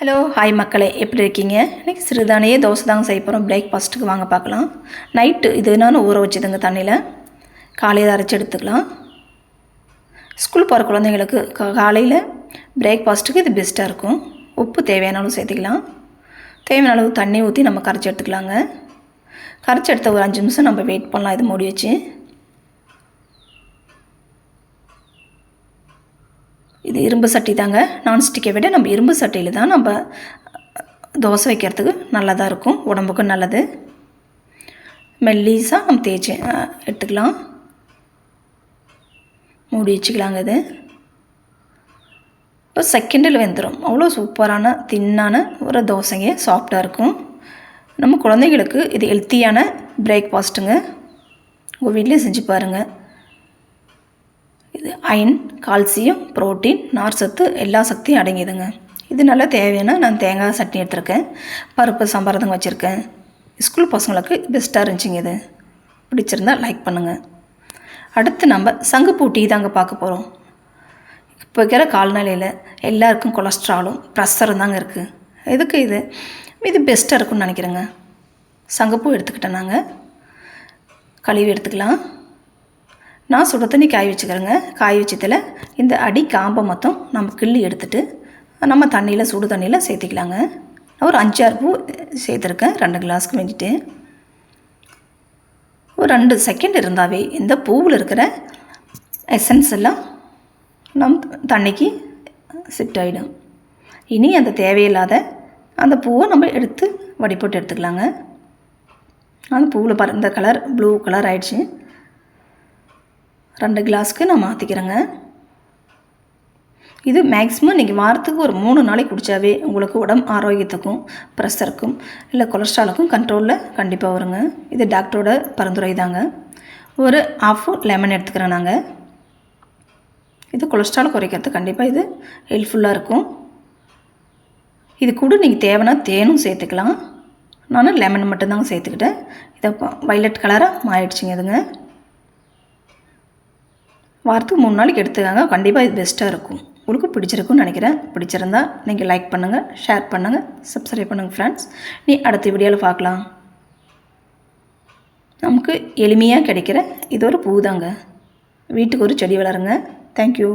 Hello hi மக்களே எப்படி இருக்கீங்க? இன்றைக்கி சிறுதானையே தோசை தாங்க செய்ய போகிறோம் பிரேக்ஃபாஸ்ட்டுக்கு வாங்க பார்க்கலாம். நைட்டு இது நான் ஊற வச்சுதுங்க தண்ணியில். காலையில் அரைச்சி எடுத்துக்கலாம். ஸ்கூல் போகிற குழந்தைங்களுக்கு காலையில் பிரேக்ஃபாஸ்ட்டுக்கு இது பெஸ்ட்டாக இருக்கும். உப்பு தேவையான அளவு சேர்த்துக்கலாம். தேவையான அளவு தண்ணி ஊற்றி நம்ம கரைச்சி எடுத்துக்கலாங்க. கரைச்சி எடுத்த ஒரு அஞ்சு நிமிஷம் நம்ம வெயிட் பண்ணலாம். இது மூடி வச்சு. இது இரும்பு சட்டி தாங்க. நான்ஸ்டிக்கை விட நம்ம இரும்பு சட்டியில் தான் நம்ம தோசை வைக்கிறதுக்கு நல்லதாக இருக்கும். உடம்புக்கும் நல்லது. மெல்லீஸாக நம்ம தேய்ச்சி எடுத்துக்கலாம். மூடி வச்சுக்கலாங்க இது. ஒரு செகண்டில் வெந்துடும் அவ்வளோ சூப்பரான தின்னான ஒரு தோசைங்க. சாஃப்டாக இருக்கும். நம்ம குழந்தைங்களுக்கு இது ஹெல்த்தியான பிரேக்ஃபாஸ்ட்டுங்க உங்கள் வீட்லேயும் செஞ்சு பாருங்கள் இது அயன் கால்சியம் புரோட்டீன் நார் சத்து எல்லா சக்தியும் அடங்கிதுங்க இது நல்லா தேவையான நான் தேங்காய் சட்னி எடுத்திருக்கேன். பருப்பு சம்பாரதம் வச்சுருக்கேன். ஸ்கூல் பசங்களுக்கு பெஸ்ட்டாக இருந்துச்சுங்க இது. பிடிச்சிருந்தா லைக் பண்ணுங்கள் அடுத்து நம்ம சங்குப்பூ டீ தாங்க பார்க்க போகிறோம் இப்போ இருக்கிற கால்நிலையில் எல்லாருக்கும் கொலஸ்ட்ராலும் ப்ரெஷரும் தாங்க இருக்குது எதுக்கு இது? இது பெஸ்ட்டாக இருக்கும்னு நினைக்கிறேங்க. சங்கப்பூ எடுத்துக்கிட்டேன் நாங்கள் கழுவி எடுத்துக்கலாம். நான் சுட தண்ணி காய வச்சுக்கிறேங்க. காய வச்சதில் இந்த அடி காம்பை மொத்தம் நம்ம கிள்ளி எடுத்துட்டு நம்ம தண்ணியில் சுடு தண்ணியில் சேர்த்திக்கலாங்க. நான் ஒரு அஞ்சாறு பூ சேர்த்துருக்கேன். ரெண்டு கிளாஸ்க்கு வேண்டிட்டு. ஒரு ரெண்டு செகண்ட் இருந்தாவே இந்த பூவில் இருக்கிற எசன்ஸ் எல்லாம் நம் தண்ணிக்கு ஷிஃப்ட் ஆகிடும் இனி அந்த தேவையில்லாத அந்த பூவை நம்ம எடுத்து வடிபோட்டு எடுத்துக்கலாங்க. அந்த பூவில் பாரு இந்த கலர் ப்ளூ கலர் ஆயிடுச்சு. ரெண்டு கிளாஸ்க்கு நான் மாற்றிக்கிறேங்க இது மேக்ஸிமம் நீங்கள் வாரத்துக்கு ஒரு மூணு நாளைக்கு குடித்தாவே உங்களுக்கு உடம்பு ஆரோக்கியத்துக்கும் ப்ரெஷருக்கும் இல்லை கொலஸ்ட்ராலுக்கும் கண்ட்ரோலில் கண்டிப்பாக வருங்க. இது டாக்டரோட பரிந்துரை தாங்க ஒரு ஆஃப் லெமன் எடுத்துக்கிறேன் நாங்கள் இது கொலஸ்ட்ரால் குறைக்கிறது கண்டிப்பாக இது ஹெல்ப்ஃபுல்லாக இருக்கும். இது கூட நீங்கள் தேவைன்னா தேனும் சேர்த்துக்கலாம். நான் லெமன் மட்டும்தாங்க சேர்த்துக்கிட்டேன். இதை வைலட் கலராக மாறிடுச்சிங்க இதுங்க. வாரத்துக்கு மூணு நாளைக்கு எடுத்துக்காங்க. கண்டிப்பாக இது பெஸ்ட்டாக இருக்கும். உங்களுக்கு பிடிச்சிருக்கும்னு நினைக்கிறேன். பிடிச்சிருந்தா நீங்கள் லைக் பண்ணுங்கள் ஷேர் பண்ணுங்கள் சப்ஸ்கிரைப் பண்ணுங்கள் ஃப்ரெண்ட்ஸ் நீ அடுத்த வீடியோவில் பார்க்கலாம். நமக்கு எளிமையாக கிடைக்கிற இது ஒரு பூ தாங்க வீட்டுக்கு ஒரு செடி வளருங்க. தேங்க்யூ